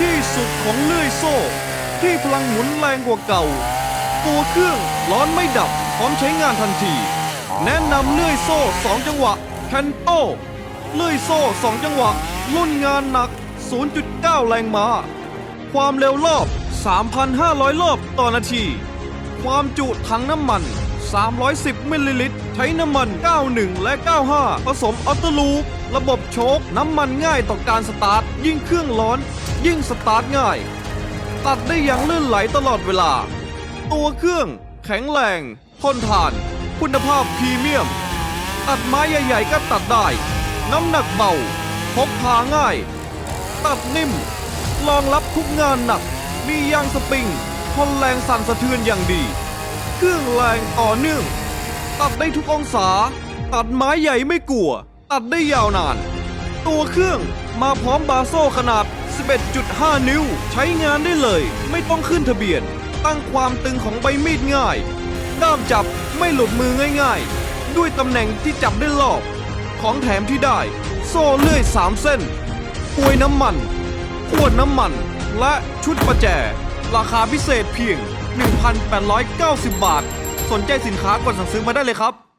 ที่สุดของเลื่อยโซ่ ที่พลังหมุนแรงกว่าเก่า ตัวเครื่องร้อนไม่ดับพร้อมใช้งานทันที แนะนำเลื่อยโซ่2จังหวะแคนโตเลื่อยโซ่2จังหวะรุ่นงานหนัก 0.9 แรงม้า ความเร็วรอบ 3,500 รอบต่อนาที ความจุถังน้ำมัน 310 มิลลิลิตร ใช้น้ำมัน 91 และ 95 ผสมออโต้ลูประบบโชคน้ำมันง่ายต่อการสตาร์ท ยิ่งเครื่องร้อน ยิ่งสตาร์ทง่าย ตัดได้อย่างลื่นไหลตลอดเวลา ตัวเครื่องแข็งแรงทนทาน คุณภาพพรีเมียม ตัดไม้ใหญ่ๆก็ตัดได้ น้ำหนักเบาพกพาง่าย ตัดนิ่มรองรับทุกงานหนัก มียางสปริงทนแรงสั่นสะเทือนอย่างดี เครื่องแรงต่อเนื่อง ตัดได้ทุกองศา ตัดไม้ใหญ่ไม่กลัว ตัดได้ยาวนาน ตัวเครื่องมาพร้อมบาโซ่ขนาด 11.5 นิ้ว ใช้งานได้เลย ไม่ต้องขึ้นทะเบียน ตั้งความตึงของใบมีดง่าย ด้ามจับไม่หลุดมือง่ายๆ ด้วยตำแหน่งที่จับได้รอบ ของแถมที่ได้ โซ่เลื่อย 3 เส้นกลวยน้ำมันขวดน้ำมัน และชุดประแจ ราคาพิเศษเพียง 1,890 บาท สนใจสินค้ากดสั่งซื้อมาได้เลยครับ